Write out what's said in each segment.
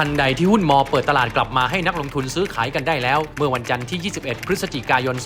ทันใดที่หุ้นมอเปิดตลาดกลับมาให้นักลงทุนซื้อขายกันได้แล้ว เมื่อวันจันทร์ที่ 21 พฤศจิกายน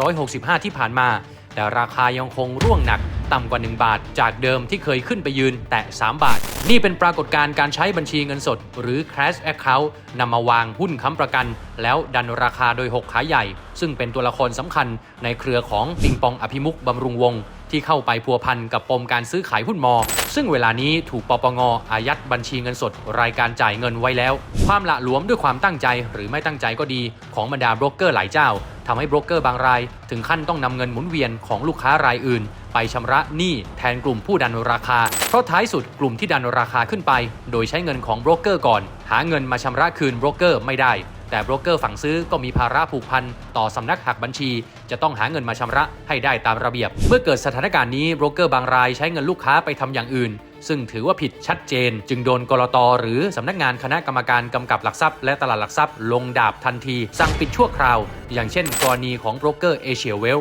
2565 ที่ผ่านมา แต่ราคายังคงร่วงหนัก ต่ำกว่า 1 บาท จากเดิมที่เคยขึ้นไปยืนแตะ3บาท นี่เป็นปรากฏการณ์การใช้บัญชีเงินสด หรือ cash account นำมาวางหุ้นค้ำประกัน แล้วดันราคาโดย 6 ขาใหญ่ ซึ่งเป็นตัวละครสำคัญในเครือของปิงปองอภิมุกบำรุงวงศ์ ที่เข้าไปพัวพันกับปมการซื้อขายหุ้นมอ ซึ่งเวลานี้ถูกปปงอายัดบัญชีเงินสด รายการจ่ายเงินไว้แล้ว ความละหลวมด้วยความตั้งใจหรือไม่ตั้งใจก็ดีของบรรดาโบรกเกอร์หลายเจ้าทำให้โบรกเกอร์บางราย ถึงขั้นต้องนำเงินหมุนเวียนของลูกค้ารายอื่น ไปชำระหนี้แทนกลุ่มผู้ดันราคา เพราะท้ายสุดกลุ่มที่ดันราคาขึ้นไป โดยใช้เงินของโบรกเกอร์ก่อน หาเงินมาชำระคืนโบรกเกอร์ไม่ได้ แต่โบรกเกอร์ฝั่งซื้อก็มีภาระผูกพันต่อสำนักหักบัญชี จะต้องหาเงินมาชำระให้ได้ตามระเบียบ เมื่อเกิดสถานการณ์นี้โบรกเกอร์บางรายใช้เงินลูกค้าไปทำอย่างอื่น ซึ่งถือว่าผิดชัดเจน จึงโดนกรตหรือสำนักงานคณะกรรมการกำกับหลักทรัพย์ และตลาดหลักทรัพย์ลงดาบทันที สั่งปิดชั่วคราว อย่างเช่น กรณีของโบรกเกอร์เอเชียเวล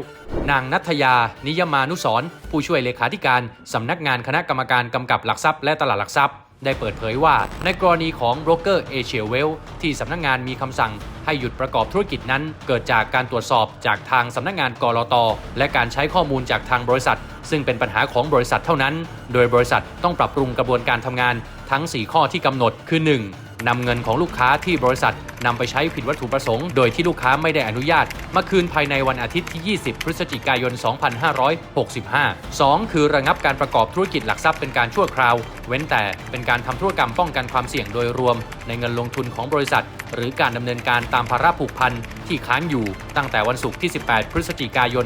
นางนัทยา นิยมานุสรณ์ผู้ช่วยเลขาธิการสำนักงานคณะกรรมการกำกับหลักทรัพย์และตลาดหลักทรัพย์ ได้เปิดเผยว่าในกรณีของโบรกเกอร์เอเชียเวลที่สำนักงานมีคำสั่งให้หยุดประกอบธุรกิจนั้น เกิดจากการตรวจสอบจากทางสำนักงานกรอตและการใช้ข้อมูลจากทางบริษัท ซึ่งเป็นปัญหาของบริษัทเท่านั้น โดยบริษัทต้องปรับปรุงกระบวนการทำงานทั้ง 4 ข้อที่กำหนดคือ 1. นำเงินของลูกค้าที่บริษัท นำไปใช้ผิดวัตถุประสงค์โดยที่ลูกค้าไม่ได้อนุญาตมาคืนภายในวันอาทิตย์ที่ 20 พฤศจิกายน 2565 2. คือระงับการประกอบธุรกิจหลักทรัพย์เป็นการชั่วคราว เว้นแต่เป็นการทำธุรกรรมป้องกันความเสี่ยงโดยรวม ในเงินลงทุนของบริษัท หรือการดำเนินการตามภาระผูกพันที่ค้างอยู่ตั้งแต่วันศุกร์ที่ 18 พฤศจิกายน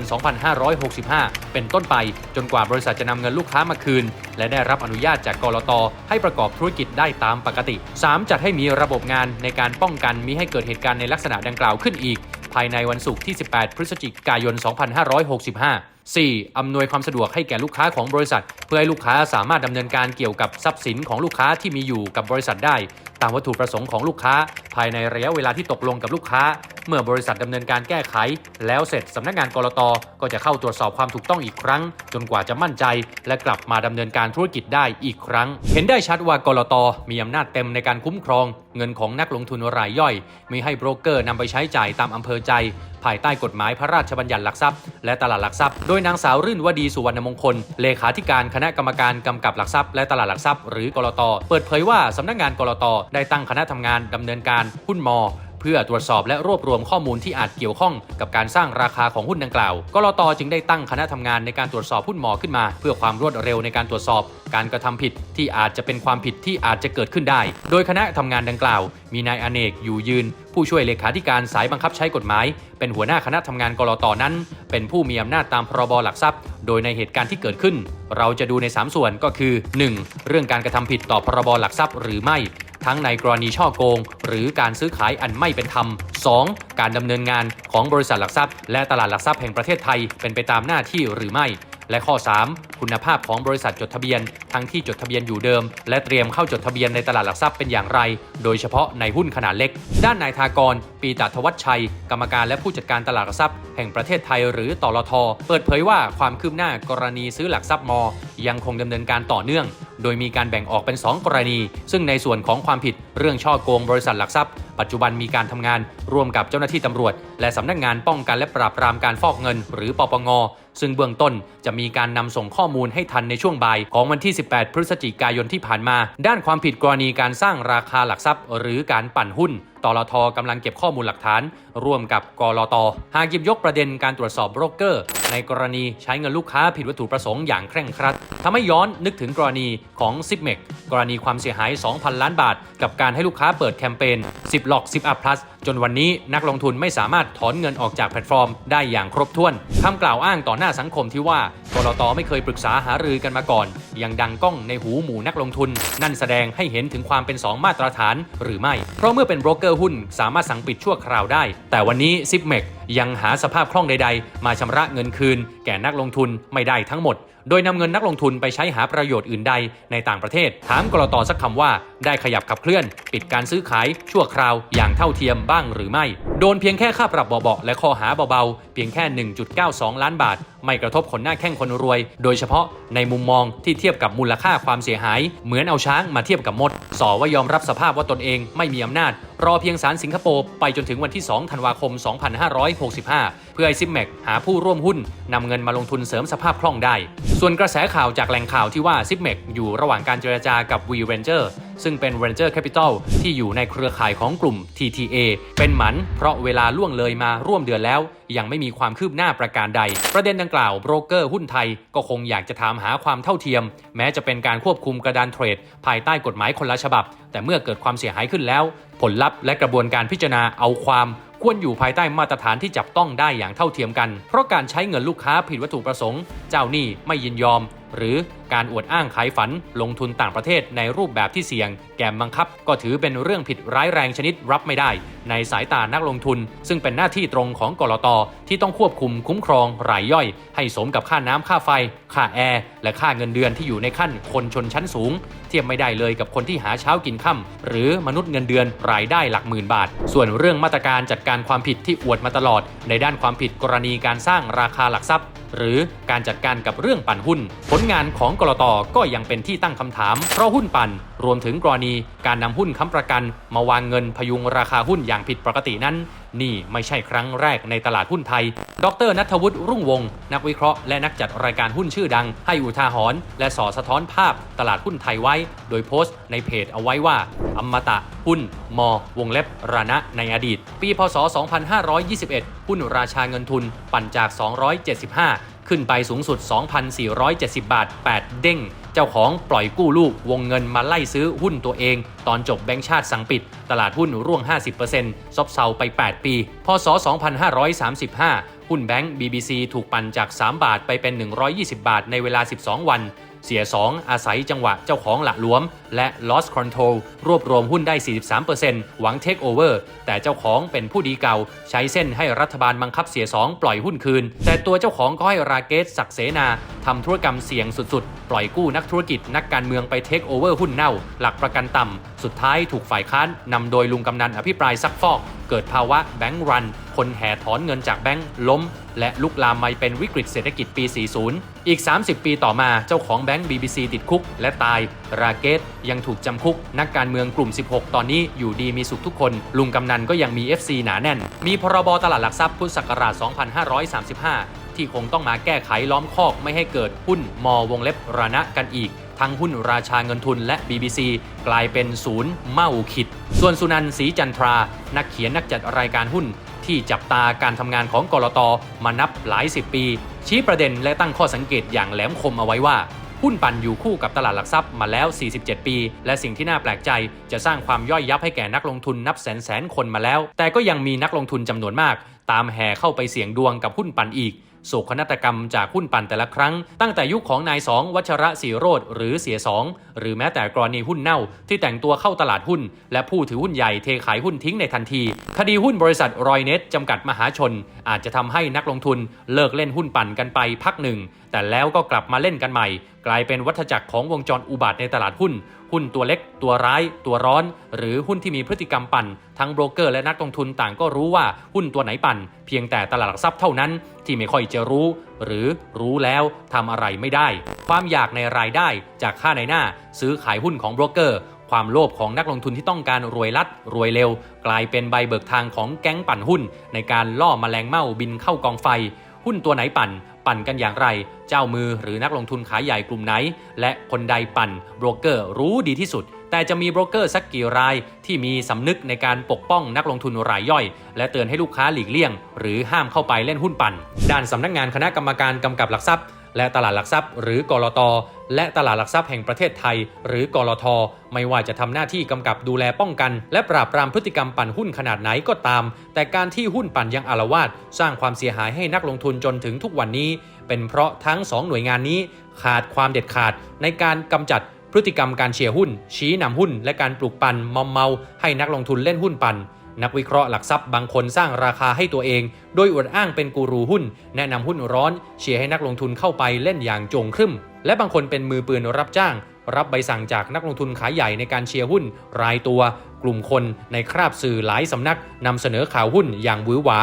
2565 เป็นต้นไปจนกว่าบริษัทจะนำเงินลูกค้ามาคืน และได้รับอนุญาตจากกรตให้ประกอบธุรกิจได้ตามปกติ 3. จัดให้มีระบบงานในการป้องกันมิให้เกิดเหตุการณ์ในลักษณะดังกล่าวขึ้นอีก ภายในวันศุกร์ที่ 18 พฤศจิกายน 2565 4. อำนวยความสะดวกให้แก่ลูกค้าของบริษัท เพื่อให้ลูกค้าสามารถดำเนินการเกี่ยวกับทรัพย์สินของลูกค้าที่มีอยู่กับบริษัทได้ ตามวัตถุประสงค์ของลูกค้า ภายในระยะเวลาที่ตกลงกับลูกค้า เมื่อบริษัทดำเนินการแก้ไข แล้วเสร็จสำนักงานกรตก็จะเข้าตรวจสอบความถูกต้องอีกครั้ง จนกว่าจะมั่นใจ และกลับมาดำเนินการธุรกิจได้อีกครั้ง เห็นได้ชัดว่ากรตมีอำนาจเต็มในการคุ้มครอง เงินของนักลงทุนรายย่อยไม่ให้โบรกเกอร์นำไปใช้จ่ายตามอำเภอใจ ภายใต้กฎหมายพระราชบัญญัติหลักทรัพย์ และตลาดหลักทรัพย์โดยนางสาวรื่นวดีสุวรรณมงคล เลขาธิการคณะกรรมการกำกับหลักทรัพย์และตลาดหลักทรัพย์หรือกรตเปิดเผยว่าสำนักงานกรตได้ตั้งคณะทำงานดำเนินการหุ้นมอ เพื่อตรวจสอบและรวบรวมข้อมูลที่อาจเกี่ยวข้องกับการสร้างราคาของหุ้นดังกล่าวกรตจึงได้ตั้งคณะทำงานในการตรวจสอบหุ้นหมอขึ้นมา เพื่อความรวดเร็วในการตรวจสอบ การกระทำผิดที่อาจจะเป็นความผิดที่อาจจะเกิดขึ้นได้ โดยคณะทำงานดังกล่าว มีนายอเนกอยู่ยืน ผู้ช่วยเลขาธิการสายบังคับใช้กฎหมาย เป็นหัวหน้าคณะทำงานกรตนั้น เป็นผู้มีอำนาจตามพรบหลักทรัพย์ โดยในเหตุการณ์ที่เกิดขึ้น เราจะดูใน 3 ส่วนก็คือ 1. เรื่องการกระทำผิดต่อพรบหลักทรัพย์หรือไม่ ทั้งในกรณีช่อโกง หรือการซื้อขายอันไม่เป็นธรรม 2. การดำเนินงานของบริษัทหลักทรัพย์ และตลาดหลักทรัพย์แห่งประเทศไทยเป็นไปตามหน้าที่หรือไม่ และข้อ 3. คุณภาพของบริษัทจดทะเบียน ทั้งที่จดทะเบียนอยู่เดิม และเตรียมเข้าจดทะเบียนในตลาดหลักทรัพย์เป็นอย่างไร โดยเฉพาะในหุ้นขนาดเล็ก ด้านนายทากร ปีตาทวัชชัย กรรมการและผู้จัดการตลาดหลักทรัพย์แห่งประเทศไทยหรือตลทเปิดเผยว่าความคืบหน้ากรณีซื้อหลักทรัพย์มอยังคงดำเนินการต่อเนื่อง โดยมีการแบ่งออกเป็น 2 กรณี ซึ่งในส่วนของความผิดเรื่องช่อโกงบริษัทหลักทรัพย์ ปัจจุบันมีการทำงานร่วมกับเจ้าหน้าที่ตำรวจ และสำนักงานป้องกันและปราบปรามการฟอกเงิน หรือปปง ซึ่งเบื้องต้นจะมีการนำส่งข้อมูลให้ทันในช่วงบ่ายของวันที่ 18 พฤศจิกายนที่ผ่านมา ด้านความผิดกรณีการสร้างราคาหลักทรัพย์ หรือการปั่นหุ้น ตลทกำลังเก็บข้อมูลหลักฐาน ร่วมกับกรตหากหยิบยกประเด็นการตรวจสอบโบรกเกอร์ ในกรณีใช้เงินลูกค้าผิดวัตถุประสงค์อย่างเคร่งครัดทำให้ย้อนนึกถึงกรณีของซิปเมกกรณีความเสียหาย 2,000 ล้านบาท กับการให้ลูกค้าเปิดแคมเปญ10หลอก10อัพพลัสจนวันนี้นักลงทุนไม่สามารถถอนเงินออกจากแพลตฟอร์มได้อย่างครบถ้วนคำกล่าวอ้างต่อหน้าสังคมที่ว่ากรตไม่เคยปรึกษาหารือกันมาก่อน ยังดังก้องในหูหมู่นักลงทุน นั่นแสดงให้เห็นถึงความเป็น 2 มาตรฐานหรือไม่ เพราะเมื่อเป็นโบรกเกอร์หุ้นสามารถสั่งปิดชั่วคราวได้ แต่วันนี้ซิปเมกยังหาสภาพคล่องใด ๆ มาชำระเงินคืน แก่นักลงทุนไม่ได้ทั้งหมดโดยนำเงินนักลงทุนไปใช้หาประโยชน์อื่นใดในต่างประเทศ ถามกรตสักคำว่าได้ขยับขับเคลื่อน ปิดการซื้อขาย ชั่วคราวอย่างเท่าเทียมบ้างหรือไม่ โดนเพียงแค่ค่าปรับเบาๆและข้อหาเบาๆเพียงแค่ 1.92 ล้านบาท ไม่กระทบคนหน้าแข้งคนรวย โดยเฉพาะในมุมมองที่เทียบกับมูลค่าความเสียหาย เหมือนเอาช้างมาเทียบกับมดสอว่ายอมรับสภาพว่าตนเองไม่มีอำนาจ รอเพียงศาลสิงคโปร์ไปจนถึงวันที่ 2 ธันวาคม 2565 เพื่อให้ซิมแมกหาผู้ร่วมหุ้นนำเงินมาลงทุนเสริมสภาพคล่องได้ ส่วนกระแสข่าวจากแหล่งข่าวที่ว่าซิมแมกอยู่ระหว่างการเจรจากับ V Ranger ซึ่งเป็น Ranger Capital ที่อยู่ในเครือข่ายของกลุ่ม TTA เป็นหมันเพราะเวลาล่วงเลยมาร่วมเดือนแล้ว ยังไม่มีความคืบหน้าประการใด ประเด็นดังกล่าวโบรกเกอร์หุ้นไทยก็คงอยากจะถามหาความเท่าเทียม แม้จะเป็นการควบคุมกระดานเทรด ภายใต้กฎหมายคนละฉบับ แต่เมื่อเกิดความเสียหายขึ้นแล้ว ผลลัพธ์และกระบวนการพิจารณาเอาความควรอยู่ภายใต้มาตรฐานที่จับต้องได้อย่างเท่าเทียมกัน เพราะการใช้เงินลูกค้าผิดวัตถุประสงค์ เจ้าหนี้ไม่ยินยอม หรือ การอวดอ้างขายฝัน ลงทุนต่างประเทศในรูปแบบที่เสี่ยง แกมบังคับ ก็ถือเป็นเรื่องผิดร้ายแรงชนิดรับไม่ได้ ในสายตานักลงทุน ซึ่งเป็นหน้าที่ตรงของกลตที่ต้องควบคุมคุ้มครองรายย่อย ให้สมกับค่าน้ำค่าไฟ ค่าแอร์และค่าเงินเดือนที่อยู่ในขั้นคนชนชั้นสูง เทียบไม่ได้เลยกับคนที่หาเช้ากินค่ำหรือมนุษย์เงินเดือนรายได้หลักหมื่นบาท ส่วนเรื่องมาตรการจัดการความผิดที่อวดมาตลอด ในด้านความผิดกรณีการสร้างราคาหลักทรัพย์ หรือการจัดการกับเรื่องปั่นหุ้น ผลงานของกรตก็ยังเป็นที่ตั้งคำถาม เพราะหุ้นปั่น รวมถึงกรณีการนำหุ้นค้ำประกัน มาวางเงินพยุงราคาหุ้นอย่างผิดปกตินั้น นี่ไม่ใช่ครั้งแรกในตลาดหุ้นไทย ดรนัทวุฒิรุ่งวงศ์นักวิเคราะห์และนักจัดรายการหุ้นชื่อดัง ให้อุทาหรณ์และสอสะท้อนภาพตลาดหุ้นไทยไว้ โดยโพสต์ในเพจเอาไว้ว่า อมตะหุ้น ม วงเล็บรานะในอดีต ปีพศ 2521 หุ้นราชาเงินทุน ปั่นจาก 275 ขึ้นไปสูงสุด 2,470 บาท 8 เด้ง เจ้าของปล่อยกู้ลูกวงเงินมาไล่ซื้อหุ้นตัวเอง ตอนจบแบงก์ชาติสั่งปิด ตลาดหุ้นร่วง 50%ซบเซาไป 8 ปี พศ 2535 หุ้นแบงก์ BBC ถูกปั่นจาก 3 บาทไปเป็น 120 บาทในเวลา 12 วัน เสีย 2 อาศัยจังหวะเจ้าของหละหลวม และ loss control รวบรวมหุ้นได้ 43%หวัง take over แต่เจ้าของเป็นผู้ดีเก่า ใช้เส้นให้รัฐบาลบังคับเสีย 2 ปล่อยหุ้นคืน แต่ตัวเจ้าของก็ให้ราเกตศักเสนาทำธุรกรรมเสี่ยงสุดๆ ปล่อยกู้นักธุรกิจนักการเมืองไป take over หุ้นเน่า หลักประกันต่ำ สุดท้ายถูกฝ่ายค้านนำโดยลุงกำนันอภิปรายซักฟอก เกิดภาวะแบงก์รัน คนแห่ถอนเงินจากแบงก์ล้ม และลุกลามมาเป็นวิกฤตเศรษฐกิจปี 40 อีก 30 ปีต่อมาเจ้าของแบงก์ BBC ติดคุกและตาย ราเกตยังถูกจำคุก นักการเมืองกลุ่ม 16 ตอนนี้อยู่ดีมีสุขทุกคน ลุงกำนันก็ยังมี FC หนาแน่น มีพรบตลาดหลักทรัพย์พุทธศักราช 2535 ที่คงต้องมาแก้ไขล้อมคอกไม่ให้เกิดหุ้นมอวงเล็บรานะกันอีกทั้งหุ้นราชาเงินทุนและ BBC กลายเป็นศูนย์เมาขิด ส่วนสุนันท์ศรีจันทรา นักเขียนนักจัดรายการหุ้น ที่จับตาการทำงานของกรตมานับหลายสิบปี ชี้ประเด็นและตั้งข้อสังเกตอย่างแหลมคมเอาไว้ว่า หุ้นปั่นอยู่คู่กับตลาดหลักทรัพย์มาแล้ว 47 ปี และสิ่งที่น่าแปลกใจจะสร้างความย่อยยับให้แก่นักลงทุนนับแสนแสนคนมาแล้ว แต่ก็ยังมีนักลงทุนจำนวนมาก ตามแห่เข้าไปเสี่ยงดวงกับหุ้นปั่นอีกโศกนาฏกรรมจากหุ้นปั่นแต่ละครั้ง ตั้งแต่ยุคของนายสองวัชระศรีโรธหรือเสียสองหรือแม้แต่กรณีหุ้นเน่า ที่แต่งตัวเข้าตลาดหุ้น และผู้ถือหุ้นใหญ่เทขายหุ้นทิ้งในทันที คดีหุ้นบริษัทรอยเน็ตจำกัดมหาชน อาจจะทำให้นักลงทุนเลิกเล่นหุ้นปั่นกันไปพักหนึ่ง แต่แล้วก็กลับมาเล่นกันใหม่ กลายเป็นวัฏจักรของวงจรอุบาทในตลาดหุ้น หุ้นตัวเล็ก ตัวร้าย ตัวร้อน หรือหุ้นที่มีพฤติกรรมปั่น ทั้งโบรกเกอร์และนักลงทุนต่างก็รู้ว่าหุ้นตัวไหนปั่น เพียงแต่ตลาดหลักทรัพย์เท่านั้นที่ไม่ค่อยจะรู้ หรือรู้แล้วทำอะไรไม่ได้ ความอยากในรายได้จากค่าในหน้า ซื้อขายหุ้นของโบรกเกอร์ความโลภของนักลงทุนที่ต้องการรวยลัด รวยเร็ว กลายเป็นใบเบิกทางของแก๊งปั่นหุ้น ในการล่อมแมลงเม่าบินเข้ากองไฟ หุ้นตัวไหนปั่น ปั่นกันอย่างไร เจ้ามือหรือนักลงทุนขายใหญ่กลุ่มไหน และคนใดปั่นโบรกเกอร์รู้ดีที่สุด แต่จะมีโบรกเกอร์สักกี่รายที่มีสำนึกในการปกป้องนักลงทุนรายย่อย และเตือนให้ลูกค้าหลีกเลี่ยง หรือห้ามเข้าไปเล่นหุ้นปั่น ด้านสำนักงานคณะกรรมการกำกับหลักทรัพย์และตลาดหลักทรัพย์หรือกรอต และตลาดหลักทรัพย์แห่งประเทศไทย หรือกรทไม่ว่าจะทำหน้าที่กำกับดูแลป้องกัน และปราบปรามพฤติกรรมปั่นหุ้นขนาดไหนก็ตาม แต่การที่หุ้นปั่นยังอารวาสสร้างความเสียหายให้นักลงทุนจนถึงทุกวันนี้ เป็นเพราะทั้งสองหน่วยงานนี้ ขาดความเด็ดขาดในการกำจัดพฤติกรรมการเชียร์หุ้น ชี้นำหุ้น และการปลูกปั่นมอมเมา ให้นักลงทุนเล่นหุ้นปั่น นักวิเคราะห์หลักทรัพย์บางคนสร้างราคาให้ตัวเอง โดยอวดอ้างเป็นกูรูหุ้น แนะนำหุ้นร้อนเชียร์ให้นักลงทุนเข้าไปเล่นอย่างจงครึ่ม และบางคนเป็นมือปืนรับจ้าง รับใบสั่งจากนักลงทุนขายใหญ่ในการเชียร์หุ้น รายตัว กลุ่มคนในคราบสื่อหลายสำนักนำเสนอข่าวหุ้นอย่างหวือหวา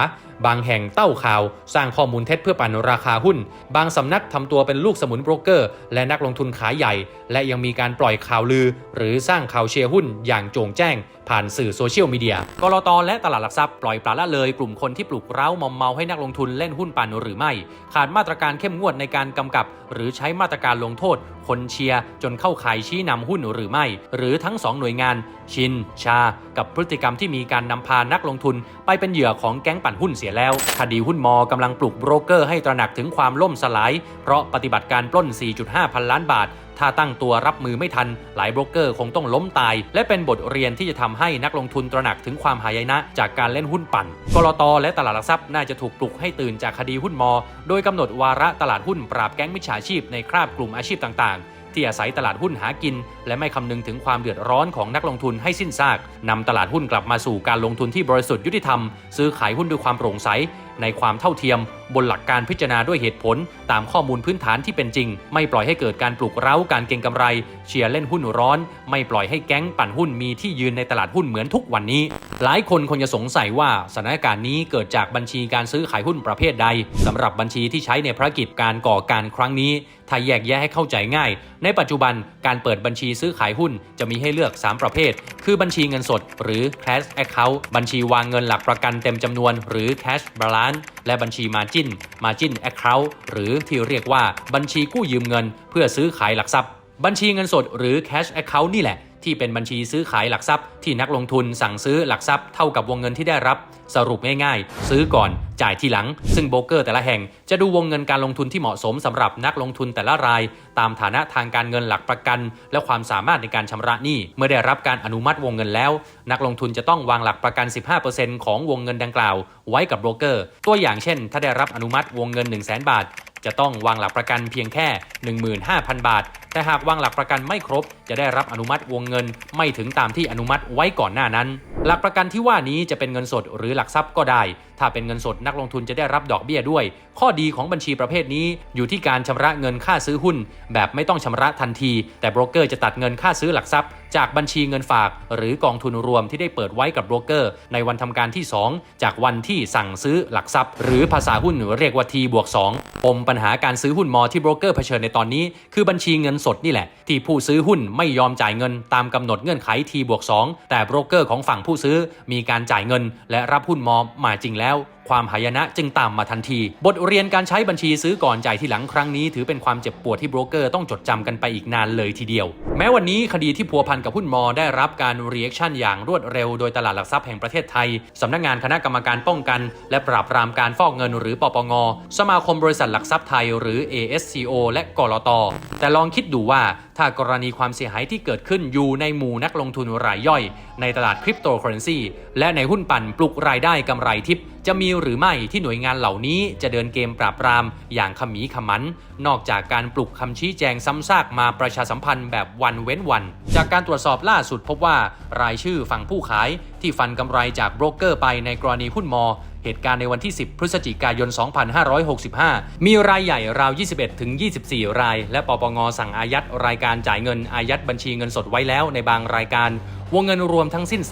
บางแห่งเต้าข่าว สร้างข้อมูลเท็จเพื่อปั่นราคาหุ้น บางสำนักทำตัวเป็นลูกสมุนโบรกเกอร์ และนักลงทุนขายใหญ่ และยังมีการปล่อยข่าวลือ หรือสร้างข่าวเชียร์หุ้นอย่างโจ่งแจ้ง ผ่านสื่อโซเชียลมีเดียกรอตและตลาดหลักทรัพย์ปล่อยปละละเลยกลุ่มคนที่ปลุกเร้ามอมเมาให้นักลงทุนเล่นหุ้นปั่นหรือไม่ ขาดมาตรการเข้มงวดในการกำกับ หรือใช้มาตรการลงโทษ คนเชียร์จนเข้าข่ายชี้นำหุ้นหรือไม่ หรือทั้งสองหน่วยงาน ชิน ชา กับพฤติกรรมที่มีการนำพานักลงทุน ไปเป็นเหยื่อของแก๊งปั่นหุ้นเสียแล้ว คดีหุ้นมอกำลังปลุกโบรกเกอร์ให้ตระหนักถึงความล่มสลาย เพราะปฏิบัติการปล้น 4.5 พันล้านบาทถ้าตั้งตัวรับมือไม่ทัน หลายโบรกเกอร์คงต้องล้มตาย และเป็นบทเรียนที่จะทำให้นักลงทุนตระหนักถึงความหายนะ จากการเล่นหุ้นปั่น กรตและตลาดหลักทรัพย์น่าจะถูกปลุกให้ตื่นจากคดีหุ้นมอ โดยกำหนดวาระตลาดหุ้นปราบแก๊งมิจฉาชีพในคราบกลุ่มอาชีพต่างๆ ที่อาศัยตลาดหุ้นหากิน และไม่คำนึงถึงความเดือดร้อนของนักลงทุนให้สิ้นซากนำตลาดหุ้นกลับมาสู่การลงทุนที่บริสุทธิ์ยุติธรรม ซื้อขายหุ้นด้วยความโปร่งใสในความเท่าเทียม บนหลักการพิจารณาด้วยเหตุผล ตามข้อมูลพื้นฐานที่เป็นจริง ไม่ปล่อยให้เกิดการปลุกเร้าการเก็งกำไร เชียร์เล่นหุ้นร้อน ไม่ปล่อยให้แก๊งปั่นหุ้นมีที่ยืนในตลาดหุ้นเหมือนทุกวันนี้ หลายคนคงจะสงสัยว่าสถานการณ์นี้เกิดจากบัญชีการซื้อขายหุ้นประเภทใดสำหรับบัญชีที่ใช้ในภารกิจการก่อการครั้งนี้ถ้าแยกแยะให้เข้าใจง่าย ในปัจจุบันการเปิดบัญชีซื้อขายหุ้นจะมีให้เลือก 3 ประเภท คือบัญชีเงินสด หรือ cash account บัญชีวางเงินหลักประกันเต็มจำนวน หรือ cash balance และบัญชีมาจินมาจินแอคเคาท์หรือที่เรียกว่าบัญชีกู้ยืมเงิน เพื่อซื้อขายหลักทรัพย์ บัญชีเงินสดหรือ cash account นี่แหละ ที่เป็นบัญชีซื้อขายหลักทรัพย์ ที่นักลงทุนสั่งซื้อหลักทรัพย์เท่ากับวงเงินที่ได้รับ สรุปง่ายๆ ซื้อก่อนจ่ายทีหลัง ซึ่งโบรกเกอร์แต่ละแห่งจะดูวงเงินการลงทุนที่เหมาะสมสำหรับนักลงทุนแต่ละราย ตามฐานะทางการเงินหลักประกัน และความสามารถในการชำระหนี้เมื่อได้รับการอนุมัติวงเงินแล้ว นักลงทุนจะต้องวางหลักประกัน 15%ของวงเงินดังกล่าว ไว้กับโบรกเกอร์ ตัวอย่างเช่น ถ้าได้รับอนุมัติวงเงิน 1 0 0 0 0แบาท จะต้องวางหลักประกันเพียงแค่ 15,000 บาท แต่หากวางหลักประกันไม่ครบ จะได้รับอนุมัติวงเงินไม่ถึงตามที่อนุมัติไว้ก่อนหน้านั้น หลักประกันที่ว่านี้จะเป็นเงินสดหรือหลักทรัพย์ก็ได้ ถ้าเป็นเงินสดนักลงทุนจะได้รับดอกเบี้ยด้วย ข้อดีของบัญชีประเภทนี้อยู่ที่การชำระเงินค่าซื้อหุ้น แบบไม่ต้องชำระทันที แต่โบรกเกอร์จะตัดเงินค่าซื้อหลักทรัพย์ จากบัญชีเงินฝาก หรือกองทุนรวมที่ได้เปิดไว้กับโบรกเกอร์ ในวันทำการที่ 2 จากวันที่สั่งซื้อหลักทรัพย์ หรือภาษาหุ้นเรียกว่า T บวก2ปมปัญหาการซื้อหุ้นมอที่โบรกเกอร์เผชิญในตอนนี้ คือบัญชีเงินสดนี่แหละ ที่ผู้ซื้อหุ้นไม่ยอมจ่ายเงินตามกำหนดเงื่อนไข T บวก2แต่โบรกเกอร์ของฝั่งผู้ซื้อมีการจ่ายเงิน และรับหุ้นมอมาจริงแล้ว ความหายนะจึงตามมาทันที บทเรียนการใช้บัญชีซื้อก่อนจ่ายทีหลังครั้งนี้ ถือเป็นความเจ็บปวดที่โบรกเกอร์ต้องจดจำกันไปอีกนานเลยทีเดียว แม้วันนี้คดีที่พัวพันกับหุ้นมอได้รับการรีแอคชั่นอย่างรวดเร็วโดยตลาดหลักทรัพย์แห่งประเทศไทยสำนักงานคณะกรรมการป้องกัน และปราบปรามการฟอกเงินหรือปปง สมาคมบริษัทหลักทรัพย์ไทยหรือ ASCO และกรตแต่ลองคิดดูว่าถ้ากรณีความเสียหายที่เกิดขึ้นอยู่ในหมู่นักลงทุนรายย่อย ในตลาดคริปโตเคอเรนซีและในหุ้นปั่นปลุกรายได้กำไรทิพย์ จะมีหรือไม่ที่หน่วยงานเหล่านี้จะเดินเกมปราบปรามอย่างขมีขมัน นอกจากการปลุกคำชี้แจงซ้ำซากมาประชาสัมพันธ์แบบวันเว้นวัน จากการตรวจสอบล่าสุดพบว่ารายชื่อฝั่งผู้ขายที่ฟันกำไรจากโบรกเกอร์ไปในกรณีหุ้นมอเหตุการณ์ในวันที่ 10 พฤศจิกายน 2565 มีรายใหญ่ราว 21 ถึง 24 ราย และปปงสั่งอายัดรายการจ่ายเงินอายัดบัญชีเงินสดไว้แล้วในบางรายการ วงเงินรวมทั้งสิ้น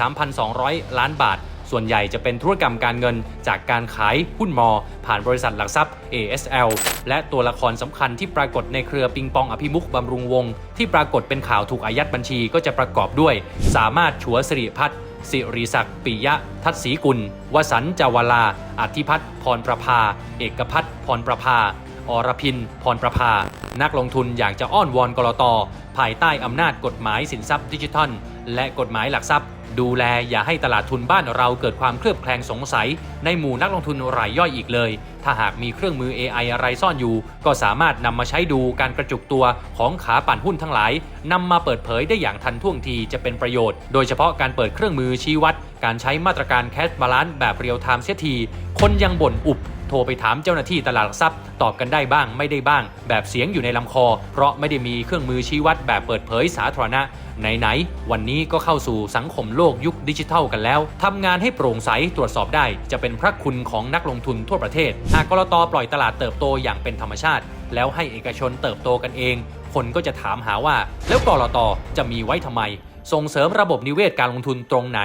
3,200 ล้านบาท ส่วนใหญ่จะเป็นธุรกรรมการเงินจากการขายหุ้นมอ ผ่านบริษัทหลักทรัพย์ ASL และตัวละครสำคัญที่ปรากฏในเครือปิงปองอภิมุขบำรุงวง ที่ปรากฏเป็นข่าวถูกอายัดบัญชีก็จะประกอบด้วย สามารถชัวสิริพัฒน์สิริศักดิ์ปิยะ ทัศศรีกุล วสันต์จาวลาอธิพัฒน์พรประภา เอกพัฒน์พรประภา อรพิน พรประภา นักลงทุนอยากจะอ้อนวอนกรตภายใต้อำนาจกฎหมายสินทรัพย์ดิจิทัล และกฎหมายหลักทรัพย์ ดูแลอย่าให้ตลาดทุนบ้านเราเกิดความเคลือบแคลงสงสัย ในหมู่นักลงทุนรายย่อยอีกเลย ถ้าหากมีเครื่องมือ AI อะไรซ่อนอยู่ ก็สามารถนำมาใช้ดูการกระจุกตัวของขาปั่นหุ้นทั้งหลายนำมาเปิดเผยได้อย่างทันท่วงทีจะเป็นประโยชน์ โดยเฉพาะการเปิดเครื่องมือชี้วัด การใช้มาตรการแคชบาลานซ์แบบเรียลไทม์เสียที คนยังบ่นอุบ โทรไปถามเจ้าหน้าที่ตลาดหลักทรัพย์ ตอบกันได้บ้างไม่ได้บ้าง แบบเสียงอยู่ในลำคอ เพราะไม่ได้มีเครื่องมือชี้วัดแบบเปิดเผยสาธารณะไหนๆวันนี้ก็เข้าสู่สังคมโลกยุคดิจิทัลกันแล้วทำงานให้โปร่งใสตรวจสอบได้ จะเป็นพระคุณของนักลงทุนทั่วประเทศ หากกรตปล่อยตลาดเติบโตอย่างเป็นธรรมชาติ แล้วให้เอกชนเติบโตกันเอง คนก็จะถามหาว่า แล้วกรตจะมีไว้ทำไม ส่งเสริมระบบนิเวศการลงทุนตรงไหน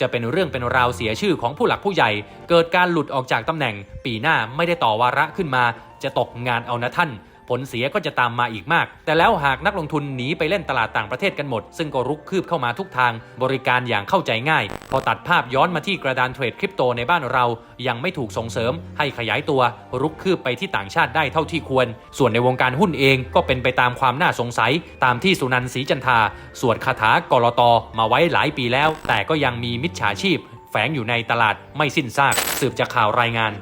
จะเป็นเรื่องเป็นราวเสียชื่อของผู้หลักผู้ใหญ่ เกิดการหลุดออกจากตำแหน่ง ปีหน้าไม่ได้ต่อวาระขึ้นมา จะตกงานเอานะท่าน ผลเสียก็จะตามมาอีกมาก แต่แล้วหากนักลงทุนหนีไปเล่นตลาดต่างประเทศกันหมด ซึ่งก็รุกคืบเข้ามาทุกทาง บริการอย่างเข้าใจง่าย พอตัดภาพย้อนมาที่กระดานเทรดคริปโตในบ้านเรา ยังไม่ถูกส่งเสริม ให้ขยายตัว รุกคืบไปที่ต่างชาติได้เท่าที่ควร ส่วนในวงการหุ้นเองก็เป็นไปตามความน่าสงสัย ตามที่สุนันท์ศรีจันทาสวดคาถากรตมาไว้หลายปีแล้ว แต่ก็ยังมีมิจฉาชีพ แฝงอยู่ในตลาดไม่สิ้นซากสืบจากข่าวรายงาน